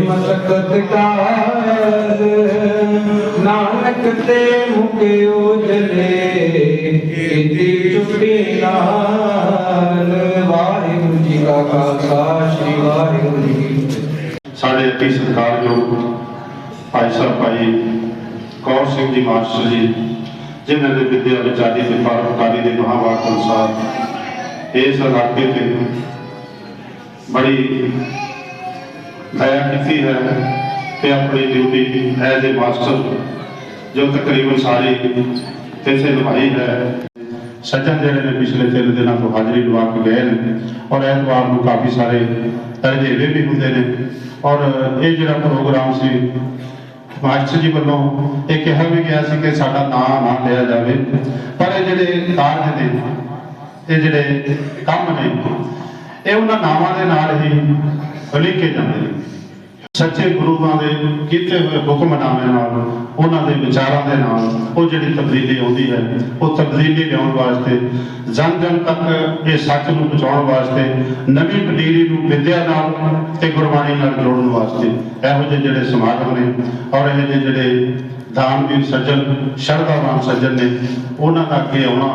ਮਸਕਤ ਕਾਲ ਨਾਨਕ ਤੇ ਮੁਕੇ ਉਜਲੇ ਕੀਤੀ ਛੁੱਟੀ ਨਾਲ ਵਾਹਿਗੁਰੂ ਜੀ ਕਾ ਖਾਲਸਾ ਸ੍ਰੀ ਵਾਹਿਗੁਰੂ ਜੀ ਸਾਡੇ ਅਤੀ ਸਤਿਕਾਰਯੋਗ ਭਾਈ ਸਾਹਿਬ ਭਾਈ ਕੌਰ ਸਿੰਘ ਜੀ, ਮਾਸਟਰ ਜੀ, ਜਿਨ੍ਹਾਂ ਨੇ ਵਿਦਿਆ ਵਿਚਾਰੀ ਤੇ ਪਰਉਪਕਾਰੀ ਦੇ ਮਹਾਵਾਕ ਅਨੁਸਾਰ ਇਸ ਇਲਾਕੇ ਤੇ ਬੜੀ ਦਇਆ ਕੀਤੀ ਹੈ ਤੇ ਆਪਣੀ ਡਿਊਟੀ ਐਜ਼ ਏ ਮਾਸਟਰ ਜੋ ਤਕਰੀਬਨ ਸਾਰੀ ਇਸੇ ਨਿਭਾਈ ਹੈ। ਸੱਜਣ ਜਿਹੜੇ ਨੇ ਪਿਛਲੇ ਤਿੰਨ ਦਿਨਾਂ ਤੋਂ ਹਾਜ਼ਰੀ ਲਵਾ ਕੇ ਗਏ ਨੇ ਔਰ ਐਤਵਾਰ ਨੂੰ ਕਾਫੀ ਸਾਰੇ ਤਰਜੇਵੇ ਵੀ ਹੁੰਦੇ ਨੇ ਔਰ ਇਹ ਜਿਹੜਾ ਪ੍ਰੋਗਰਾਮ ਸੀ, ਮਾਸਟਰ ਜੀ ਵੱਲੋਂ ਇਹ ਕਿਹਾ ਵੀ ਗਿਆ ਸੀ ਕਿ ਸਾਡਾ ਨਾਂ ਨਾ ਲਿਆ ਜਾਵੇ, ਪਰ ਇਹ ਜਿਹੜੇ ਕਾਰਜ ਨੇ ਇਹ ਜਿਹੜੇ ਕੰਮ ਨੇ, ਇਹ ਉਹਨਾਂ ਨਾਵਾਂ ਦੇ ਨਾਲ ਹੀ ਲਿਖੇ ਜਾਂਦੇ ਨੇ। ਸੱਚੇ ਗੁਰੂਆਂ ਦੇ ਕੀਤੇ ਹੋਏ ਹੁਕਮਨਾਮੇ ਨਾਲ, ਉਹਨਾਂ ਦੇ ਵਿਚਾਰਾਂ ਦੇ ਨਾਲ, ਉਹ ਜਿਹੜੀ ਤਬਦੀਲੀ ਆਉਂਦੀ ਹੈ, ਉਹ ਤਬਦੀਲੀ ਲਿਆਉਣ ਵਾਸਤੇ, ਜਨ ਜਨ ਤੱਕ ਇਹ ਸੱਚ ਨੂੰ ਪਹੁੰਚਾਉਣ ਵਾਸਤੇ, ਨਵੀਂ ਪਨੀਰੀ ਨੂੰ ਵਿਦਿਆ ਨਾਲ ਤੇ ਗੁਰਬਾਣੀ ਨਾਲ ਜੋੜਨ ਵਾਸਤੇ ਇਹੋ ਜਿਹੇ ਜਿਹੜੇ ਸਮਾਗਮ ਨੇ ਔਰ ਇਹ ਜਿਹੇ ਜਿਹੜੇ ਦਾਨਵੀਰ ਸੱਜਣ, ਸ਼ਰਧਾਵਾਨ ਸੱਜਣ ਨੇ, ਉਹਨਾਂ ਦਾ ਅੱਗੇ ਆਉਣਾ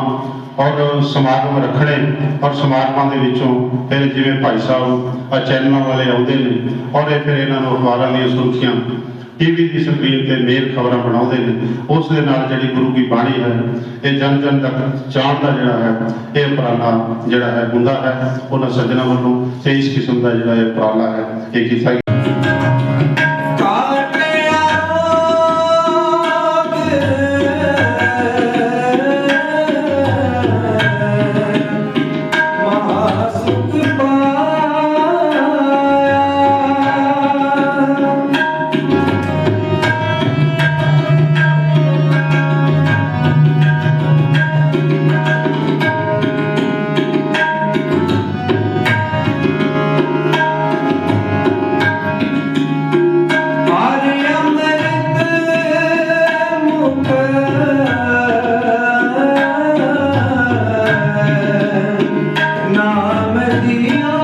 ਔਰ ਸਮਾਗਮ ਰੱਖਣੇ ਔਰ ਸਮਾਗਮਾਂ ਦੇ ਵਿੱਚੋਂ ਫਿਰ ਜਿਵੇਂ ਭਾਈ ਸਾਹਿਬ ਆ ਚੈਨਲਾਂ ਵਾਲੇ ਆਉਂਦੇ ਨੇ, ਔਰ ਇਹ ਫਿਰ ਇਹਨਾਂ ਨੂੰ ਅਖਬਾਰਾਂ ਦੀਆਂ ਸੁਰਖੀਆਂ, ਟੀਵੀ ਦੀ ਸਕਰੀਨ ਤੇ ਮੇਲ ਖਬਰਾਂ ਬਣਾਉਂਦੇ ਨੇ, ਉਸ ਦੇ ਨਾਲ ਜਿਹੜੀ ਗੁਰੂ ਕੀ ਬਾਣੀ ਹੈ, ਇਹ ਜਨ ਜਨ ਤੱਕ ਜਾਣ ਦਾ ਜਿਹੜਾ ਹੈ, ਇਹ ਉਪਰਾਲਾ ਜਿਹੜਾ ਹੈ ਹੁੰਦਾ ਹੈ, ਉਹਨਾਂ ਸੱਜਣਾ ਵੱਲੋਂ ਤੇ ਇਸ ਕਿਸਮ ਦਾ ਜਿਹੜਾ ਇਹ ਉਪਰਾਲਾ ਹੈ, ਇਹ ਕੀਤਾ Medina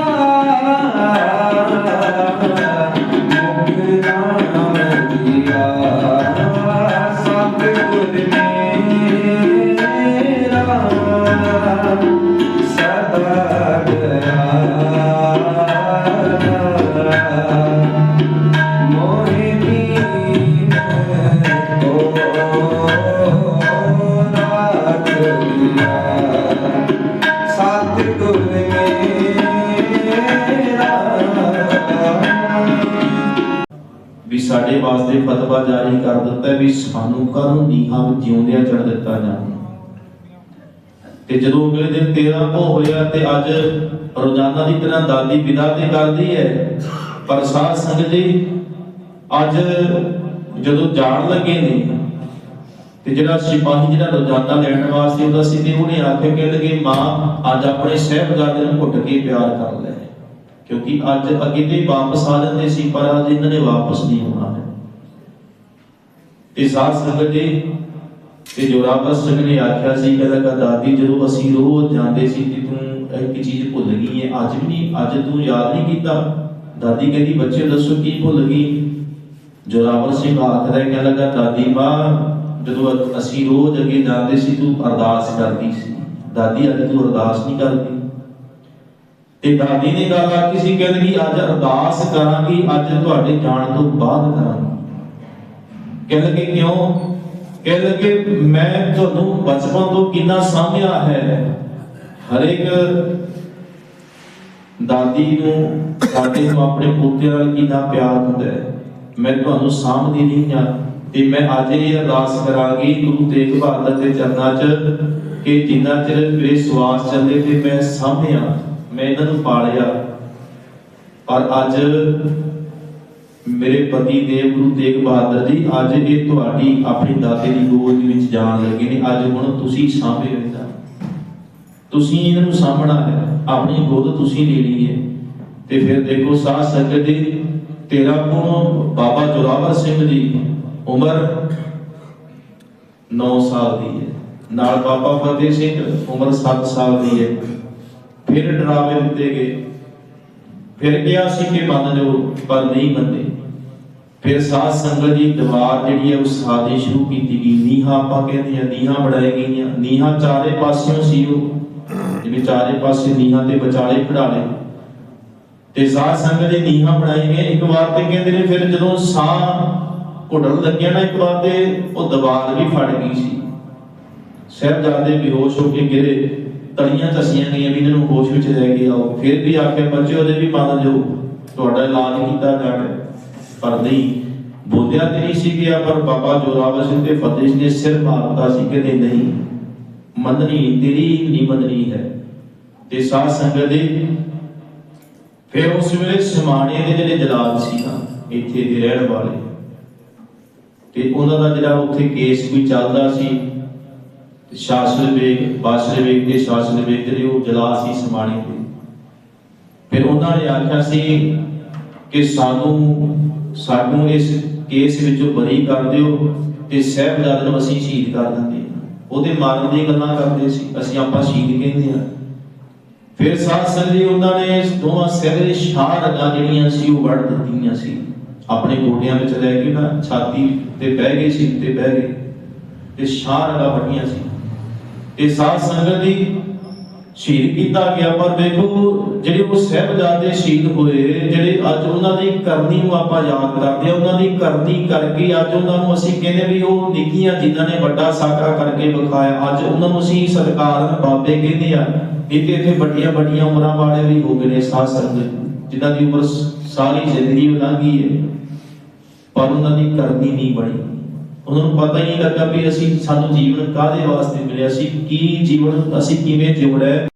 ਸਾਡੇ ਵਾਸਤੇ ਫਤਵਾ ਜਾਰੀ ਕਰ ਦਿੱਤਾ ਵੀ ਸਾਨੂੰ ਕਾਹਨੂੰ ਨੀਹਾਂ ਵਿੱਚ ਜਿਉਂਦਿਆਂ ਚੜ ਦਿੱਤਾ ਜਾਵੇ। ਤੇ ਜਦੋਂ ਅਗਲੇ ਦਿਨ 13 ਭੋ ਹੋਇਆ ਤੇ ਅੱਜ ਰੋਜ਼ਾਨਾ ਦੀ ਤਰ੍ਹਾਂ ਦਾਦੀ ਵਿਦਾ ਤੇ ਕਰਦੀ ਹੈ, ਪਰ ਸਾਧ ਸੰਗਤ ਜੀ, ਅੱਜ ਜਦੋਂ ਜਾਣ ਲੱਗੇ ਨੇ, ਤੇ ਜਿਹੜਾ ਸਿਪਾਹੀ ਜਿਹੜਾ ਰੋਜ਼ਾਨਾ ਲੈਣ ਵਾਸਤੇ ਹੁੰਦਾ ਸੀ ਤੇ ਉਹਨੇ ਆਖਿਆ ਕਿ ਲਗੇ, ਮਾਂ, ਅੱਜ ਆਪਣੇ ਸਹਿਬਜ਼ਾਦੇ ਨੂੰ ਘੁੱਟ ਕੇ ਪਿਆਰ ਕਰ ਲੈ। ਕਿਉਂਕਿ ਅੱਜ ਅੱਗੇ ਤੇ ਵਾਪਸ ਆ ਜਾਂਦੇ ਸੀ, ਪਰ ਅੱਜ ਇਹਨਾਂ ਨੇ ਵਾਪਸ ਨਹੀਂ ਆਉਣਾ ਹੈ। ਤੇ ਸਾਧ ਸੰਗਤ ਜੀ, ਤੇ ਜੋਰਾਵਰ ਸਿੰਘ ਨੇ ਆਖਿਆ ਸੀ, ਕਹਿੰਦਾ ਕਿ ਦਾਦੀ, ਜਦੋਂ ਅਸੀਂ ਰੋਜ਼ ਜਾਂਦੇ ਸੀ ਤੇ ਤੂੰ ਇੱਕ ਚੀਜ਼ ਭੁੱਲ ਗਈ ਹੈ ਅੱਜ ਵੀ ਨਹੀਂ, ਅੱਜ ਤੂੰ ਯਾਦ ਨਹੀਂ ਕੀਤਾ। ਦਾਦੀ ਕਹਿੰਦੀ, ਬੱਚੇ ਦੱਸੋ ਕੀ ਭੁੱਲ ਗਈ? ਜੋਰਾਵਰ ਸਿੰਘ ਆਖਦਾ ਹੈ ਕਹਿੰਦਾ ਦਾਦੀ ਮਾਂ, ਜਦੋਂ ਅਸੀਂ ਰੋਜ਼ ਅੱਗੇ ਜਾਂਦੇ ਸੀ, ਤੂੰ ਅਰਦਾਸ ਕਰਦੀ ਸੀ। ਦਾਦੀ, ਅੱਜ ਤੂੰ ਅਰਦਾਸ ਨਹੀਂ ਕਰਦੀ। ਤੇ ਦਾਦੀ ਨੇ ਗੱਲ ਆਖੀ ਸੀ, ਕਹਿੰਦੀ, ਅੱਜ ਅਰਦਾਸ ਕਰਾਂਗੀ, ਅੱਜ ਤੁਹਾਡੇ ਜਾਣ ਤੋਂ ਬਾਅਦ ਕਰਾਂਗੀ। ਕਹਿੰਦੇ ਕਿ ਕਿਉਂ? ਕਹਿੰਦੇ ਕਿ ਮੈਂ ਤੁਹਾਨੂੰ ਬਚਪਨ ਤੋਂ ਕਿੰਨਾ ਸਾਂਭਿਆ ਹੈ? ਹਰੇਕ ਦਾਦੀ ਨੂੰ ਦਾਦੀ ਨੂੰ ਆਪਣੇ ਪੋਤੇ ਨਾਲ ਕਿੰਨਾ ਪਿਆਰ ਹੁੰਦਾ ਹੈ। ਮੈਂ ਤੁਹਾਨੂੰ ਸਾਂਭਦੀ ਨਹੀਂ ਹਾਂ। ਤੇ ਮੈਂ ਅੱਜ ਇਹ ਅਰਦਾਸ ਕਰਾਂਗੀ ਗੁਰੂ ਤੇਗ ਬਹਾਦਰ ਦੇ ਚਰਨਾਂ 'ਚ ਕਿ ਜਿੰਨਾ ਚਿਰ ਮੇਰੇ ਸਵਾਸ ਚੱਲੇ ਤੇ ਮੈਂ ਸਾਂਭਿਆ, ਮੈਂ ਇਹਨਾਂ ਨੂੰ ਪਾਲਿਆ। ਪਰ ਅੱਜ ਮੇਰੇ ਪਤੀ ਦੇਵ ਗੁਰੂ ਤੇਗ ਬਹਾਦਰ ਜੀ, ਅੱਜ ਇਹ ਤੁਹਾਡੀ ਆਪਣੀ ਦਾਦੇ ਦੀ ਗੋਦ ਵਿੱਚ ਜਾਣ ਲੱਗੇ ਨੇ। ਅੱਜ ਹੁਣ ਤੁਸੀਂ ਸਾਂਭੇ ਰਹਿੰਦਾ। ਤੁਸੀਂ ਇਹਨਾਂ ਨੂੰ ਸਾਂਭਣਾ ਹੈ। ਆਪਣੀ ਗੋਦ ਤੁਸੀਂ ਲੈਣੀ ਹੈ। ਤੇ ਫਿਰ ਦੇਖੋ, ਸਾਧ ਸੰਗਤ ਜੀ ਤੇਰਾ ਕੋਣ ਬਾਬਾ ਜੋਰਾਵਰ ਸਿੰਘ ਦੀ ਉਮਰ 9 ਸਾਲ ਦੀ ਹੈ। ਨਾਲ ਬਾਬਾ ਫਤਿਹ ਸਿੰਘ ਉਮਰ 7 ਸਾਲ ਦੀ ਹੈ। ਫਿਰ ਡਰਾਵੇ ਦਿੱਤੇ ਗਏ। ਫਿਰ ਕਿਹਾ ਸੀ ਕਿ ਮੰਨ ਲਓ, ਪਰ ਨਹੀਂ ਮੰਨੇ। ਫਿਰ ਸਾਧ ਸੰਗਤ ਦੀ ਦੀਵਾਰ ਜਿਹੜੀ ਹੈ ਉਹ ਸਾਦੀ ਸ਼ੁਰੂ ਕੀਤੀ ਗਈ। ਨੀਹਾਂ ਆਪਾਂ ਕਹਿੰਦੇ ਆ ਨੀਹਾਂ ਬਣਾਈ ਗਈਆਂ। ਨੀਹਾਂ ਚਾਰੇ ਪਾਸਿਓਂ ਸੀ ਉਹ। ਜਿਵੇਂ ਚਾਰੇ ਪਾਸੇ ਨੀਹਾਂ ਤੇ ਵਿਚਾਲੇ ਖੜਾਲੇ ਤੇ ਸਾਧ ਸੰਗਤ ਦੀ ਨੀਹਾਂ ਬਣਾਈ ਗਏ ਇੱਕ ਵਾਰ ਤੇ ਕਹਿੰਦੇ ਨੇ ਫਿਰ ਜਦੋਂ ਸਾਹ ਘੁੱਟਣ ਲੱਗਿਆ ਨਾ, ਇੱਕ ਵਾਰ ਤੇ ਉਹ ਦੀਵਾਰ ਵੀ ਫੜ ਗਈ ਸੀ। ਸਾਹਿਬਜ਼ਾਦੇ ਬੇਹੋਸ਼ ਹੋ ਕੇ ਗਿਰੇ। ਤਲੀਆਂ ਧਸੀਆਂ ਗਈਆਂ ਵੀ ਇਹਨਾਂ ਨੂੰ ਹੋਸ਼ ਵਿੱਚ ਲੈ ਕੇ ਆਓ। ਫਿਰ ਵੀ ਆਖਿਆ, ਬੱਚੇ, ਉਹਦੇ ਵੀ ਮੰਨ ਲਓ ਤੁਹਾਡਾ ਇਲਾਜ ਕੀਤਾ ਜਾਵੇ। ਪਰ ਨਹੀਂ, ਬੋਲਿਆ ਤੇ ਨਹੀਂ ਸੀ ਗਿਆ, ਪਰ ਬਾਬਾ ਜੋਰਾਵਰ ਸਿੰਘ ਤੇ ਫਤਿਹ ਸਿੰਘ ਨੇ ਸਿਰ ਮਾਰਤਾ ਸੀ ਕਿ ਨਹੀਂ ਮੰਨਣੀ ਤੇਰੀ ਨਹੀਂ ਮੰਨਣੀ ਹੈ। ਤੇ ਸਾਧ ਸੰਗਤ ਦੇ ਫਿਰ ਉਸ ਵੇਲੇ ਸਮਾਣੇ ਦੇ ਜਿਹੜੇ ਜਲਾਦ ਸੀ ਨਾ, ਇੱਥੇ ਦੇ ਰਹਿਣ ਵਾਲੇ, ਤੇ ਉਹਨਾਂ ਦਾ ਜਿਹੜਾ ਉੱਥੇ ਕੇਸ ਵੀ ਚੱਲਦਾ ਸੀ ਸ਼ਾਸਨ ਵੇਗ ਬਾਸ਼ਰ ਵੇਗ ਤੇ ਸ਼ਾਸਨ ਵੇਗ ਜਿਹੜੇ ਉਹ ਜਲਾ ਸੀ ਸਮਾਣੇ ਤੇ। ਫਿਰ ਉਹਨਾਂ ਨੇ ਆਖਿਆ ਸੀ ਕਿ ਸਾਨੂੰ ਸਾਨੂੰ ਇਸ ਕੇਸ ਵਿੱਚੋਂ ਬਰੀ ਕਰ ਦਿਓ ਤੇ ਸਹਿਬਜ਼ਾਦੇ ਨੂੰ ਅਸੀਂ ਸ਼ਹੀਦ ਕਰ ਦਿੰਦੇ ਉਹਦੇ ਮਾਰਨ ਦੀ ਗੱਲਾਂ ਕਰਦੇ ਸੀ, ਅਸੀਂ ਆਪਾਂ ਸ਼ਹੀਦ ਕਹਿੰਦੇ ਆ ਫਿਰ ਸਾਧ ਸੰਗਤ ਜੀ ਉਹਨਾਂ ਨੇ ਦੋਵਾਂ ਸਿਰ ਸ਼ਾਹ ਰਗਾਂ ਜਿਹੜੀਆਂ ਸੀ ਉਹ ਵੜ ਦਿੱਤੀਆਂ ਸੀ। ਆਪਣੇ ਗੋਡਿਆਂ ਵਿੱਚ ਲੈ ਕੇ ਨਾ ਛਾਤੀ ਤੇ ਬਹਿ ਗਏ ਸੀ ਤੇ ਬਹਿ ਗਏ ਤੇ ਸ਼ਾਹ ਰਗਾਂ ਵੱਡੀਆਂ ਸੀ। ਤੇ ਸਾਧ ਸੰਗਤ ਦੀ ਸ਼ਹੀਦ ਕੀਤਾ ਗਿਆ, ਪਰ ਵੇਖੋ ਜਿਹੜੇ ਉਹ ਸਹਿਬਜ਼ਾਦੇ ਸ਼ਹੀਦ ਹੋਏ, ਜਿਹੜੇ ਅੱਜ ਉਹਨਾਂ ਦੀ ਕਰਨੀ ਨੂੰ ਆਪਾਂ ਯਾਦ ਕਰਦੇ ਆ ਉਹਨਾਂ ਦੀ ਕਰਨੀ ਕਰਕੇ ਅੱਜ ਉਹਨਾਂ ਨੂੰ ਅਸੀਂ ਕਹਿੰਦੇ ਵੀ ਉਹ ਨਿੱਕੀਆਂ ਜਿਨ੍ਹਾਂ ਨੇ ਵੱਡਾ ਸਾਕਾ ਕਰਕੇ ਵਿਖਾਇਆ, ਅੱਜ ਉਹਨਾਂ ਨੂੰ ਅਸੀਂ ਸਤਿਕਾਰ ਬਾਬੇ ਕਹਿੰਦੇ ਆ ਇੱਕ ਇੱਥੇ ਵੱਡੀਆਂ ਵੱਡੀਆਂ ਉਮਰਾਂ ਵਾਲੇ ਵੀ ਹੋ ਗਏ ਨੇ ਸਾਧ ਸੰਗਤ, ਜਿਨ੍ਹਾਂ ਦੀ ਉਮਰ ਸਾਰੀ ਜ਼ਿੰਦਗੀ ਉਹ ਲੰਘੀ ਹੈ, ਪਰ ਉਹਨਾਂ ਦੀ ਕਰਨੀ ਨਹੀਂ ਬਣੀ। ਉਹਨਾਂ ਨੂੰ ਪਤਾ ਹੀ ਨਹੀਂ ਲੱਗਾ ਵੀ ਅਸੀਂ ਸਾਨੂੰ ਜੀਵਨ ਕਾਹਦੇ ਵਾਸਤੇ ਮਿਲਿਆ ਸੀ, ਕੀ ਜੀਵਨ, ਅਸੀਂ ਕਿਵੇਂ ਜਿਉਣਾ ਹੈ